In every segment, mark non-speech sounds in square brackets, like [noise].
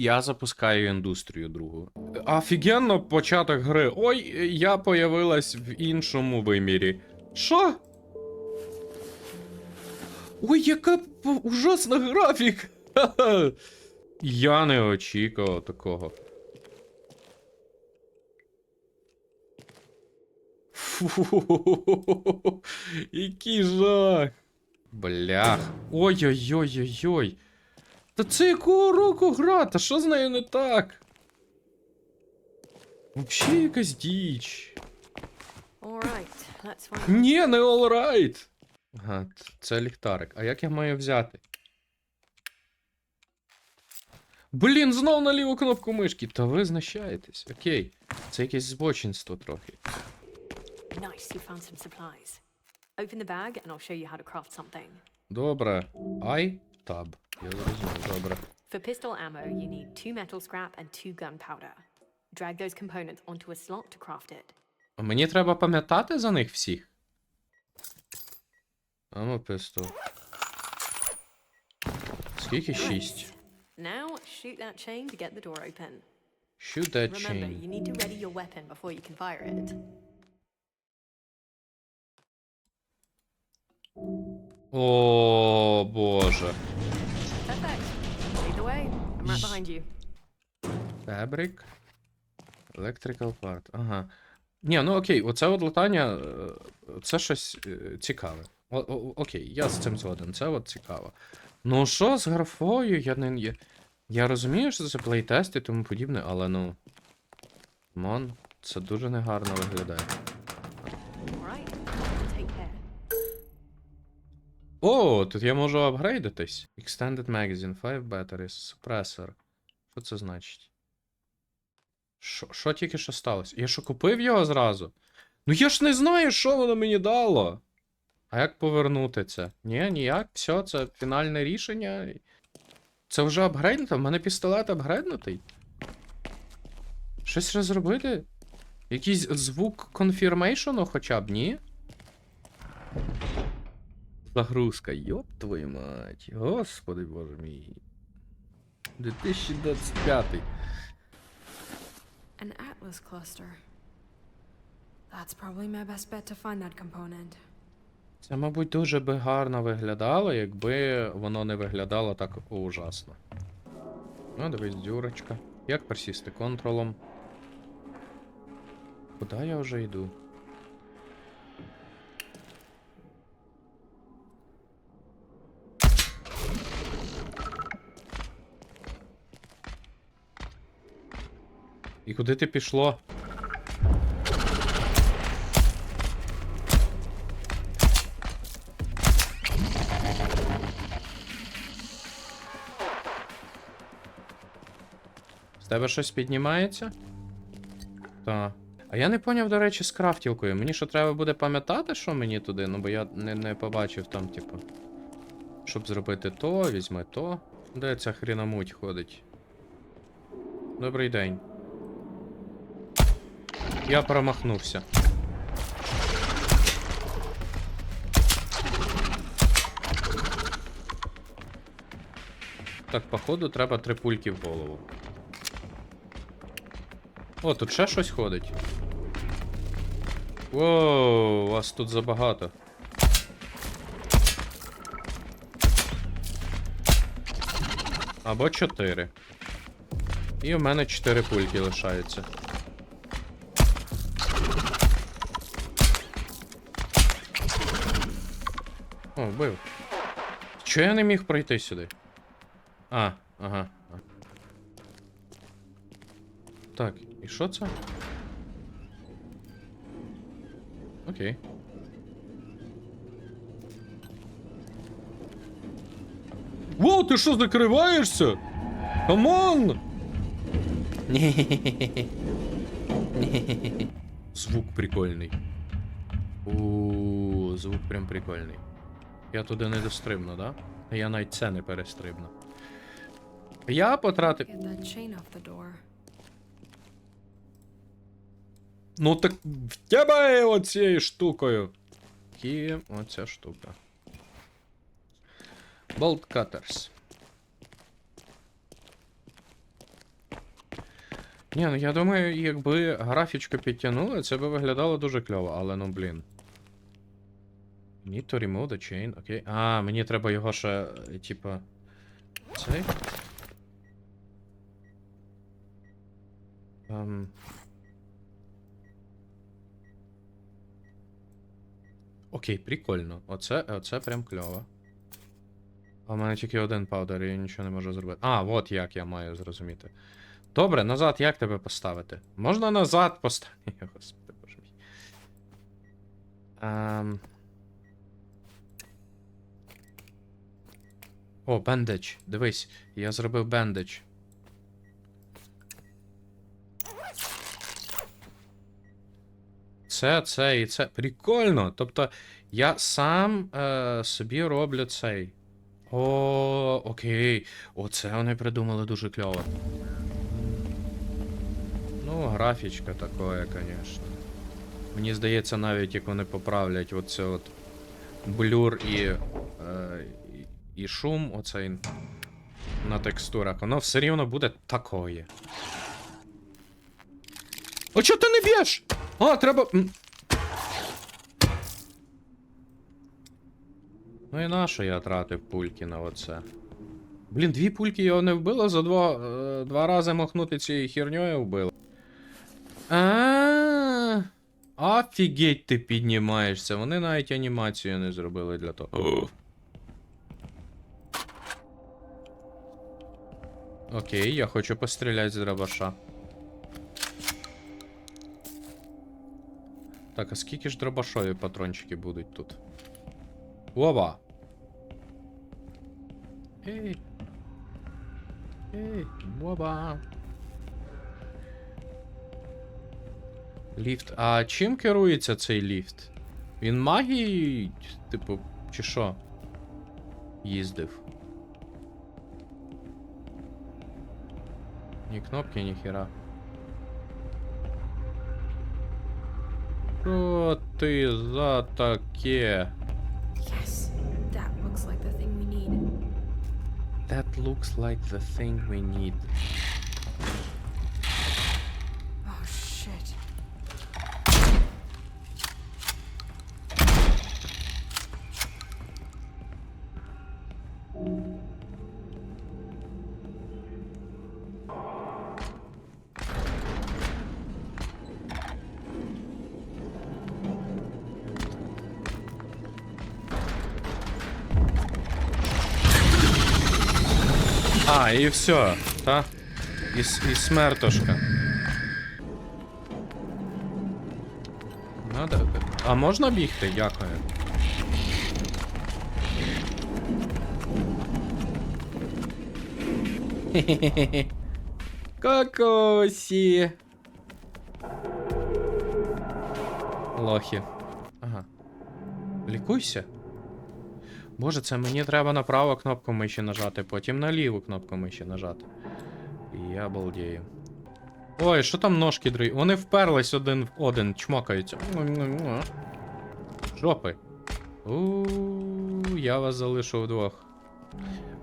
Я запускаю індустрію другу. Офігенно початок гри. Ой, я появилась в іншому вимірі. Що? Ой, яка ужасна графік! [laughs] Я не очікував такого. Фу, який жах. Блях. Ой-ой-ой-ой-ой. Та це якого року гра? Та що з нею не так? Взагалі якась діч. Ні, не alright. Ага, це ліхтарик. А як я маю взяти? Блін, знов на ліву кнопку мишки. Та ви знущаєтесь. Окей. Це якесь збочинство трохи. Nice, you found some supplies. Open the bag and I'll show you how to craft something. Добре. I tab. Я зрозумів, добре. For pistol ammo, you need two metal scrap and two gunpowder. Drag those components onto a slot to craft it. А Мені треба пам'ятати за них всіх. Амо пистол. Скільки? Шість. Now, shoot that chain to get the door open. Shoot that Remember, chain. you need to ready your weapon before you can fire it. О, боже. Right behind you. Fabric. Electrical part. Ага. Ні, ну окей, оце от латання, е, це щось е, цікаве. О, о, окей, я з цим згоден, це от цікаво. Ну що з графою? Я не. Я, я розумію, що це плейтест і тому подібне, але ну. Мон, це дуже негарно виглядає. О, тут я можу апгрейдитись. Extended Magazine, 5 batteries, suppressor. Що це значить? Що, тільки що сталося? Я що купив його зразу? Ну я ж не знаю, що воно мені дало. А як повернути це? Ні, ніяк, все, це фінальне рішення. Це вже апгрейднуто? В мене пістолет апгрейднутий? Щось розробити? Якийсь звук конфірмейшону хоча б, ні? Загрузка, йоп твою мать. Господи боже мій. 2025. An Atlas cluster. That's probably my best bet to find that component. Це, мабуть, дуже би гарно виглядало, якби воно не виглядало так ужасно. Ну, дивись, дюрочка. Як присісти контролом? Куди я вже йду? Куди ти пішло? З тебе щось піднімається? Так. А я не поняв, до речі, з крафтілкою. Мені що треба буде пам'ятати, що мені туди? Ну бо я не, не побачив там, типу. Щоб зробити то, візьми то. Де ця хрінамуть ходить? Добрий день. Я промахнувся. Так, походу, треба три пульки в голову. О, тут ще щось ходить. Воу, вас тут забагато. Або чотири. І в мене чотири пульки лишаються. О, вбив. Чого я не міг пройти сюди? А, ага. Так, і що це? Окей. Воу, ти що закриваєшся? Камон! [laughs] Звук прикольний. У, звук прям прикольний. Я туди не дострибну, да? Я навіть це не перестрибну. Я потратив. Ну так в тебе оцією штукою. І оця штука. Bolt cutters. Ні, ну я думаю, якби графічку підтягнули, це би виглядало дуже кльово, але ну блін. Need to remove the chain, окей. А, мені треба його ще, е, типа. Цей. Ем. Окей, прикольно. Оце, оце прям кльово. А в мене тільки один паудер, я нічого не можу зробити. А, от як я маю зрозуміти. Добре, назад як тебе поставити? Можна назад поставити. [laughs] Господи, боже мій. Ем... О, бендедж. Дивись, я зробив бендедж. Це, це і це. Прикольно. Тобто я сам е, собі роблю цей. О, окей. Оце вони придумали дуже кльово. Ну, графічка такое, конечно. Мені здається, навіть як вони поправлять оце от блюр і, е, і, шум оцей на текстурах, воно все рівно буде такое. О, чого ти не б'єш? А, треба. Ну і нащо я тратив пульки на оце? Блін, дві пульки його не вбило, за два, е, два рази махнути цією херньою вбило. А, Офігеть ти піднімаєшся. Вони навіть анімацію не зробили для того. Окей, я хочу постріляти з дробаша. Так, а скільки ж дробашові патрончики будуть тут? Оба! Ей! Ей, оба! Ліфт. А чим керується цей ліфт? Він магією, типу, чи що? Їздив. Ні кнопки, ні хера. Що ти за таке? Yes, that looks like the thing we need. That looks like the thing we need. А, і все, та? І, і смертушка. Надо. А можна бігти? Дякую. Хе-хе-хе. [laughs] Кокосі. Лохи. Ага. Лікуйся. Боже, це мені треба на праву кнопку миші нажати, потім на ліву кнопку миші нажати. І я балдею. Ой, що там ножки дрі? Вони вперлись один в один, чмокаються. Жопи. у я вас залишу вдвох.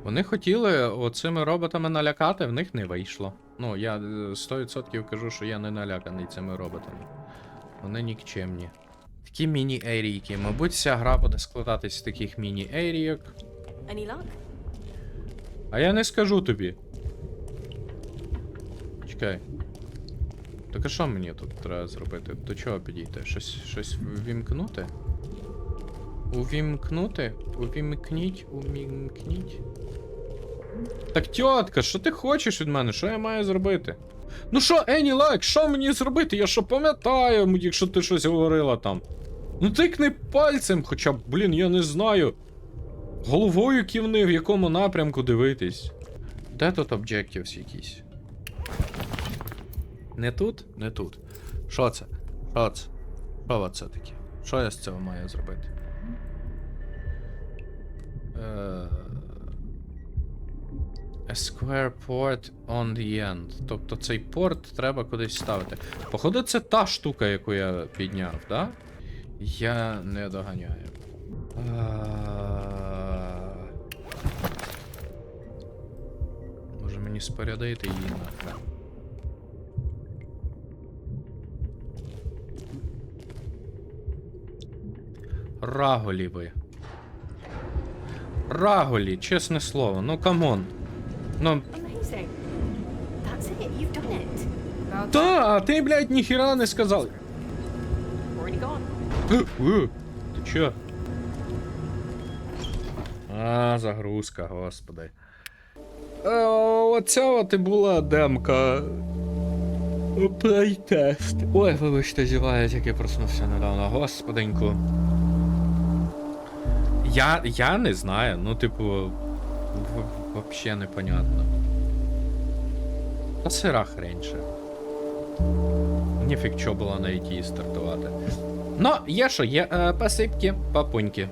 Вони хотіли оцими роботами налякати, в них не вийшло. Ну, я е, 100% кажу, що я не наляканий цими роботами. Вони нікчемні. Такі міні-ерійки. Мабуть, вся гра буде складатись з таких міні-ерійок. А я не скажу тобі. Чекай. Так а що мені тут треба зробити? До чого підійти? Щось, щось ввімкнути? Увімкнути? Увімкніть? Увімкніть? Так, тьотка, що ти хочеш від мене? Що я маю зробити? Ну що, Ені Лайк, що мені зробити? Я що пам'ятаю, якщо ти щось говорила там. Ну тикни пальцем, хоча б, блін, я не знаю. Головою ківни, в якому напрямку дивитись. Де тут objectives якісь? Не тут? Не тут. Що це? Що це? Що це таке? Що я з цього маю зробити? Е, A square port on the end. Тобто цей порт треба кудись ставити. Походу, це та штука, яку я підняв, да? Я не доганяю. Може мені спорядити її нахрен? Раголі ви. Раголі, чесне слово, ну камон. Ну. Та, ти, блядь, ніхіра не сказав. Ти чо? А, загрузка, господи. Е, Оця от і була демка. Плейтест. Ой, вибачте, зіваю, як я проснувся недавно. Господеньку. Я, я не знаю, ну, типу, вообще непонятно. Та сира хреньше. Ніфік чого було на IT стартувати. Ну, є що, є е, посипки, папуньки.